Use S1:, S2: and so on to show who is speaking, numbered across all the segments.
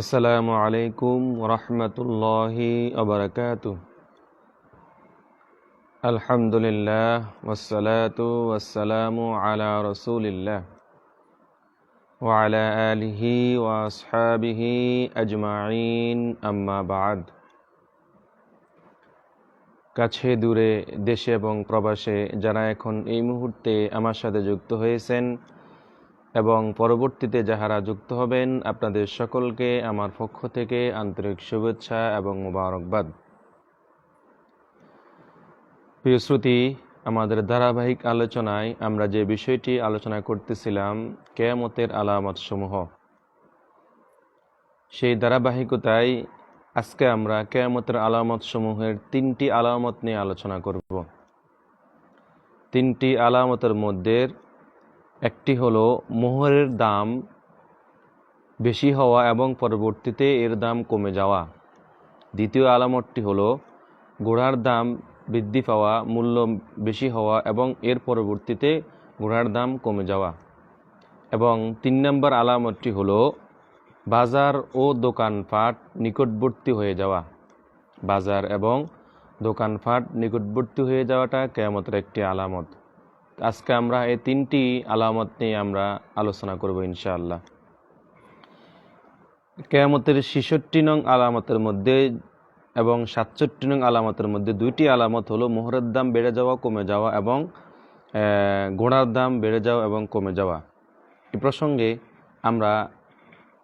S1: আসসালামু আলাইকুম রহমতুল্লাহি আবরকাতু আলহামদুলিল্লাহ ওয়াসসালাতু ওয়াসসালামু আলা রসুলিল্লাহ وعلى آله وأصحابه أجمعين أما بعد কাছে, দূরে, দেশে এবং প্রবাসে যারা এখন এই মুহূর্তে আমার সাথে যুক্ত হয়েছেন এবং পরবর্তীতে যাহারা যুক্ত হবেন, আপনাদের সকলকে আমার পক্ষ থেকে আন্তরিক শুভেচ্ছা এবং মুবারকবাদ। প্রিয় শ্রুতি, আমাদের ধারাবাহিক আলোচনায় আমরা যে বিষয়টি আলোচনা করতেছিলাম, কেয়ামতের আলামত সমূহ সেই ধারাবাহিকতায় আজকে আমরা কেয়ামতের আলামত সমূহের তিনটি আলামত নিয়ে আলোচনা করব। তিনটি আলামতের মধ্যে একটি হলো মোহরের দাম বেশি হওয়া এবং পরবর্তীতে এর দাম কমে যাওয়া। দ্বিতীয় আলামতটি হলো ঘোড়ার দাম বৃদ্ধি পাওয়া, মূল্য বেশি হওয়া এবং এর পরবর্তীতে ঘোড়ার দাম কমে যাওয়া। এবং তিন নম্বর আলামতটি হলো বাজার ও দোকানপাট নিকটবর্তী হয়ে যাওয়া। বাজার এবং দোকানপাট নিকটবর্তী হয়ে যাওয়াটা কেয়ামতের একটি আলামত। আজকে আমরা এই তিনটি আলামত নিয়ে আমরা আলোচনা করব ইনশাআল্লাহ। কেয়ামতের ছেষট্টি নং আলামতের মধ্যে এবং সাতষট্টি নং আলামতের মধ্যে দুইটি আলামত হলো মোহরের দাম বেড়ে যাওয়া, কমে যাওয়া এবং ঘোড়ার দাম বেড়ে যাওয়া এবং কমে যাওয়া। এ প্রসঙ্গে আমরা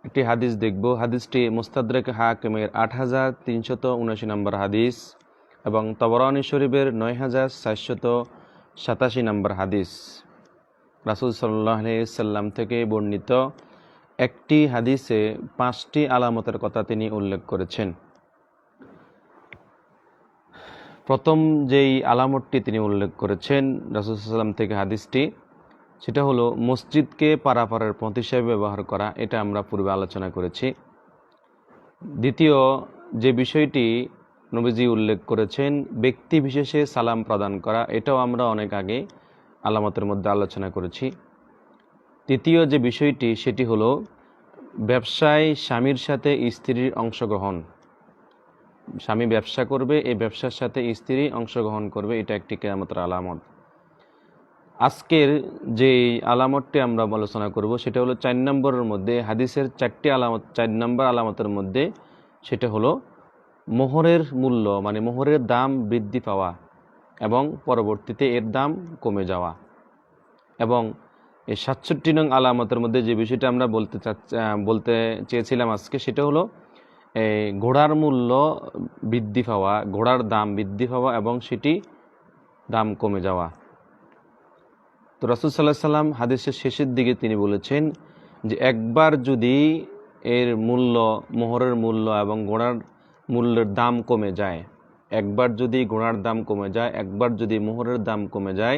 S1: একটি হাদিস দেখব। হাদিসটি মুস্তাদ্রেক হাকিমের আট হাজার তিনশত উনাশি নম্বর হাদিস এবং তবরানি শরীফের নয় হাজার সাতশত সাতাশি নম্বর হাদিস। রাসুল সাল্লাহ সাল্লাম থেকে বর্ণিত একটি হাদিসে পাঁচটি আলামতের কথা তিনি উল্লেখ করেছেন। প্রথম যেই আলামতটি তিনি উল্লেখ করেছেন, রাসুল সাল্লাম থেকে হাদিসটি সেটা হলো মসজিদকে পারাপারের পথ হিসাবে ব্যবহার করা, এটা আমরা পূর্বে আলোচনা করেছি। দ্বিতীয়, যে বিষয়টি নবীজি উল্লেখ করেছেন, ব্যক্তি বিশেষে সালাম প্রদান করা, এটাও আমরা অনেক আগে আলামতের মধ্যে আলোচনা করেছি। তৃতীয় যে বিষয়টি, সেটি হলো ব্যবসায় স্বামীর সাথে স্ত্রীর অংশগ্রহণ। স্বামী ব্যবসা করবে, এই ব্যবসার সাথে স্ত্রী অংশগ্রহণ করবে, এটা একটি কেরামতের আলামত। আজকের যে আলামতটি আমরা আলোচনা করব, সেটা হলো চার নম্বরের মধ্যে, হাদিসের চারটি আলামত, চার নম্বর আলামতের মধ্যে সেটা হলো মোহরের মূল্য মানে মোহরের দাম বৃদ্ধি পাওয়া এবং পরবর্তীতে এর দাম কমে যাওয়া। এবং এই সাতষট্টি নং আলামতের মধ্যে যে বিষয়টা আমরা বলতে বলতে চেয়েছিলাম আজকে, সেটা হলো ঘোড়ার মূল্য বৃদ্ধি পাওয়া, ঘোড়ার দাম বৃদ্ধি পাওয়া এবং সেটি দাম কমে যাওয়া। রসুল সাল্লাহ সাল্লাম হাদিসের শেষের দিকে তিনি বলেছেন যে একবার যদি এর মূল্য, মোহরের মূল্য এবং ঘোড়ার মূল্যের দাম কমে যায়, একবার যদি ঘোড়ার দাম কমে যায়, একবার যদি মোহরের দাম কমে যায়,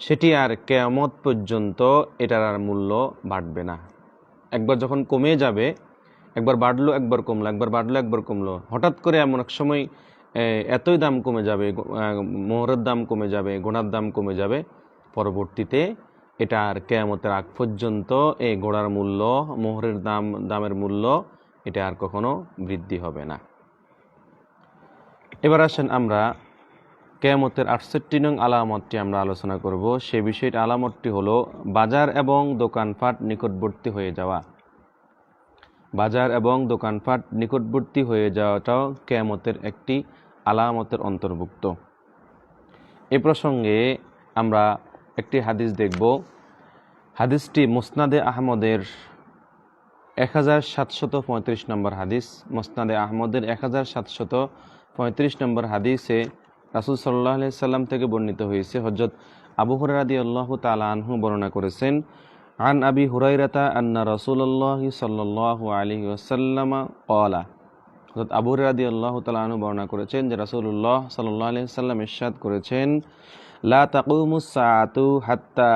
S1: সেটি আর কেয়ামত পর্যন্ত এটার আর মূল্য বাড়বে না। একবার যখন কমে যাবে, একবার বাড়লো, একবার কমলো, একবার বাড়লো, একবার কমলো, হঠাৎ করে এমন এক সময় এতই দাম কমে যাবে মোহরের দাম কমে যাবে, গোড়ার দাম কমে যাবে পরবর্তীতে এটা আর কেয়ামতের আগ পর্যন্ত এই গোড়ার মূল্য, মোহরের দাম, দামের মূল্য এটা আর কখনো বৃদ্ধি হবে না। এবার আসেন আমরা কেয়ামতের আটষট্টি নং আলামতটি আমরা আলোচনা করব। সে বিষয়টি আলামতটি হলো বাজার এবং দোকানপাট নিকটবর্তী হয়ে যাওয়া। বাজার এবং দোকানপাট নিকটবর্তী হয়ে যাওয়াটাও কেয়ামতের একটি আলামতের অন্তর্ভুক্ত। এ প্রসঙ্গে আমরা একটি হাদিস দেখব। হাদিসটি মুসনাদে আহমদের এক হাজার সাতশত পঁয়ত্রিশ নম্বর হাদিস। মোসনাদে আহমদের এক হাজার সাতশত পঁয়ত্রিশ নম্বর হাদিসে রাসুল সাল্লাহ সাল্লাম থেকে বর্ণিত হয়েছে। হজরত আবু হরাদি আল্লাহ তালা আনহু বর্ণনা করেছেন, আন আবি হুরাইরাতা আন্না রসুল্লাহ সাল্লাহ আলী ওসাল্লামা কলা হজরত আবু হরাদি আল্লাহ তালা বর্ণনা করেছেন যে রাসুল্লাহ সাল্লাহ আলি সাল্লাম ইরশাদ করেছেন লা তাকুমুসাআতু হাত্তা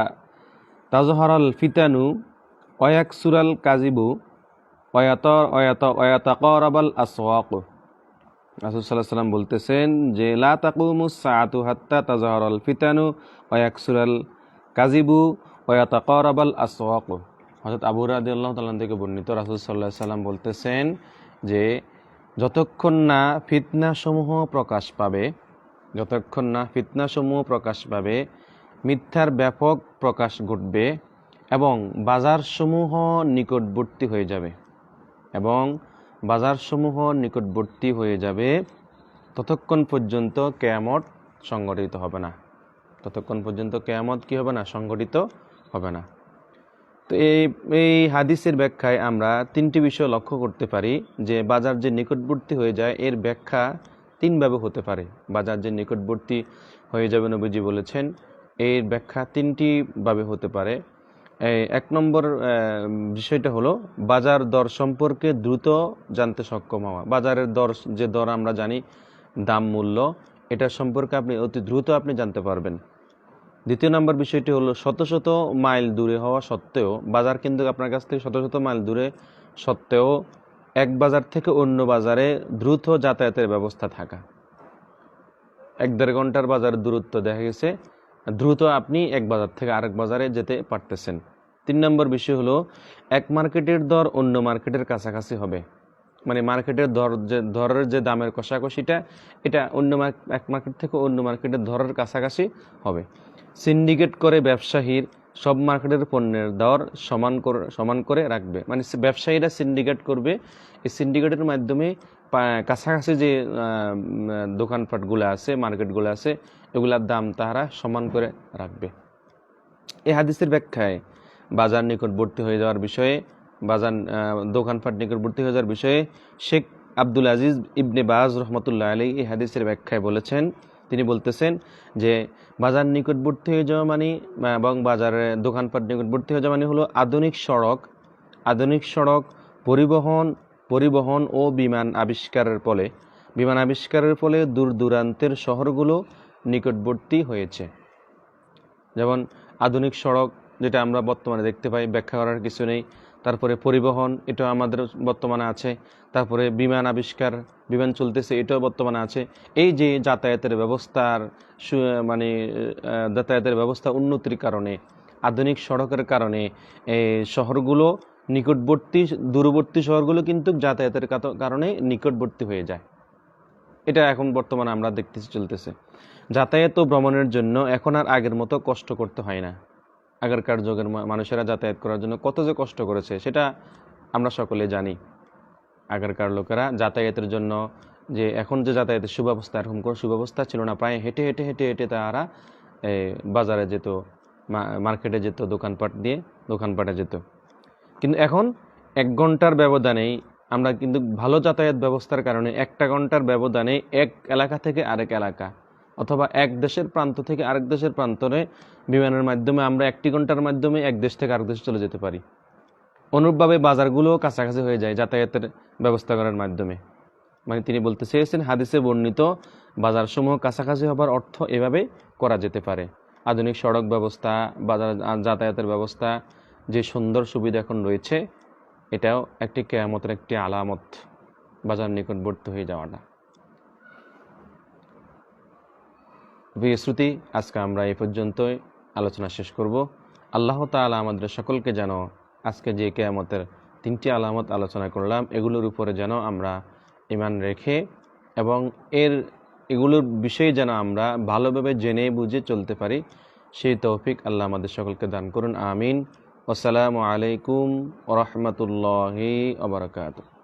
S1: তাজহরাল ফিতানু অয়াকসুরাল কাজিবু অয়াত অয়াত অয়াতাকরাবাল আসওয়াক। রাসুল সাল্লাহ সাল্লাম বলতেছেন যে, লা তাকুমুসাআতু হাত্তা তাজহরাল ফিতানু অয়াকসুরাল কাজিবু ওয়াতাকারাবাল আসওয়াক। হযরত আবু রাদিয়াল্লাহু তাআলা থেকে বর্ণিত রাসূল আলাইহি সাল্লাম বলতেছেন যে, যতক্ষণ না ফিতনাসমূহ প্রকাশ পাবে যতক্ষণ না ফিতনাসমূহ প্রকাশ পাবে মিথ্যার ব্যাপক প্রকাশ ঘটবে এবং বাজারসমূহ নিকটবর্তী হয়ে যাবে এবং বাজারসমূহ নিকটবর্তী হয়ে যাবে, ততক্ষণ পর্যন্ত কেয়ামত সংগঠিত হবে না। ততক্ষণ পর্যন্ত কেয়ামত কি হবে না? সংগঠিত হবে না। তো এই এই হাদিসের ব্যাখ্যায় আমরা তিনটি বিষয় লক্ষ্য করতে পারি যে বাজার যে নিকটবর্তী হয়ে যায়, এর ব্যাখ্যা তিনভাবে হতে পারে। বাজার যে নিকটবর্তী হয়ে যাবে নবীজি বলেছেন, এর ব্যাখ্যা তিনটি ভাবে হতে পারে। এক নম্বর বিষয়টা হলো, বাজার দর সম্পর্কে দ্রুত জানতে সক্ষম হওয়া। বাজারের দর, যে দর আমরা জানি, দাম, মূল্য, এটা সম্পর্কে আপনি অতি দ্রুত আপনি জানতে পারবেন। দ্বিতীয় নম্বর বিষয়টি হলো, শত শত মাইল দূরে হওয়া সত্ত্বেও, বাজার কিন্তু আপনার কাছ থেকে শত শত মাইল দূরে সত্ত্বেও এক বাজার থেকে অন্য বাজারে দ্রুত যাতায়াতের ব্যবস্থা থাকা। এক দেড় ঘণ্টার বাজারের দূরত্ব দেখা গেছে। দ্রুত আপনি এক বাজার থেকে আরেক বাজারে যেতে পারতেছেন। তিন নম্বর বিষয় হলো, এক মার্কেটের দর অন্য মার্কেটের কাছাকাছি হবে। মানে মার্কেটের দর যে, দরের যে দামের কষাকষিটা, এটা অন্য এক মার্কেট থেকে অন্য মার্কেটের দরের কাছাকাছি হবে। সিন্ডিকেট করে ব্যবসায়ীর সব মার্কেটের পণ্যের দর সমান করে সমান করে রাখবে। মানে ব্যবসায়ীরা সিন্ডিকেট করবে। এই সিন্ডিকেটের মাধ্যমে কাছাকাছি যে দোকানপাটগুলো আছে, মার্কেটগুলো আছে, এগুলার দাম তাহারা সমান করে রাখবে। এই হাদিসের ব্যাখ্যায় বাজার নিকটবর্তী হয়ে যাওয়ার বিষয়ে, বাজার দোকানপাট নিকটবর্তী হয়ে যাওয়ার বিষয়ে শেখ আব্দুল আজিজ ইবনে বাজ রহমতুল্লাহ আলী এই হাদিসের ব্যাখ্যায় বলেছেন তিনি বলতেছেন যে বাজার নিকটবর্তী হয়ে যাওয়া মানে এবং বাজারের দোকানপাট নিকটবর্তী হয়ে যাওয়া মানে হলো আধুনিক সড়ক আধুনিক সড়ক পরিবহন পরিবহন ও বিমান আবিষ্কারের ফলে, বিমান আবিষ্কারের ফলে দূর দূরান্তের শহরগুলো নিকটবর্তী হয়েছে। যেমন আধুনিক সড়ক, যেটা আমরা বর্তমানে দেখতে পাই, ব্যাখ্যা করার কিছু নেই। তারপরে পরিবহন এটা আমাদের বর্তমানে আছে। তারপরে বিমান আবিষ্কার, বিমান চলতেছে, এটাও বর্তমানে আছে। এই যে যাতায়াতের ব্যবস্থার মানে যাতায়াতের ব্যবস্থা উন্নতির কারণে, আধুনিক সড়কের কারণে শহরগুলো নিকটবর্তী, দূরবর্তী শহরগুলো কিন্তু যাতায়াতের কারণে নিকটবর্তী হয়ে যায়। এটা এখন বর্তমানে আমরা দেখতেছি, চলতেছে। যাতায়াত ও ভ্রমণের জন্য এখন আর আগের মতো কষ্ট করতে হয় না। আগেরকার যুগের মানুষেরা যাতায়াত করার জন্য কত যে কষ্ট করেছে, সেটা আমরা সকলে জানি। আগেরকার লোকেরা যাতায়াতের জন্য যে এখন যে যাতায়াতের সুব্যবস্থা এরকম কোনো সুব্যবস্থা ছিল না, প্রায় হেঁটে হেঁটে হেঁটে হেঁটে তারা বাজারে যেত মার্কেটে যেত, দোকানপাট দিয়ে দোকানপাটে যেত। কিন্তু এখন এক ঘণ্টার ব্যবধানেই আমরা কিন্তু ভালো যাতায়াত ব্যবস্থার কারণে একটা ঘণ্টার ব্যবধানে এক এলাকা থেকে আরেক এলাকা অথবা এক দেশের প্রান্ত থেকে আরেক দেশের প্রান্তরে বিমানের মাধ্যমে আমরা একটি ঘণ্টার মাধ্যমে এক দেশ থেকে আরেক দেশে চলে যেতে পারি। অনুরূপভাবে বাজারগুলোও কাছাকাছি হয়ে যায় যাতায়াতের ব্যবস্থা করার মাধ্যমে। মানে তিনি বলতে চেয়েছেন, হাদিসে বর্ণিত, বাজারসমূহ কাছাকাছি হবার অর্থ এভাবে করা যেতে পারে। আধুনিক সড়ক ব্যবস্থা, বাজার, যাতায়াতের ব্যবস্থা, যে সুন্দর সুবিধা এখন রয়েছে, এটাও একটি কেয়ামতের একটি আলামত। বাজার নিকটবর্তী হয়ে যাওয়াটা প্রিয় শ্রুতি, আজকে আমরা এ পর্যন্তই আলোচনা শেষ করব। আল্লাহ তাআলা আমাদের সকলকে যেন আজকে যে কেয়ামতের তিনটি আলামত আলোচনা করলাম, এগুলোর উপরে যেন আমরা ইমান রেখে এবং এর, এগুলোর বিষয়ে যেন আমরা ভালোভাবে জেনে বুঝে চলতে পারি, সেই তৌফিক আল্লাহ আমাদের সকলকে দান করুন, আমিন। আসসালামু আলাইকুম ওরহমতুল্লাহি ওবরাকাতুহ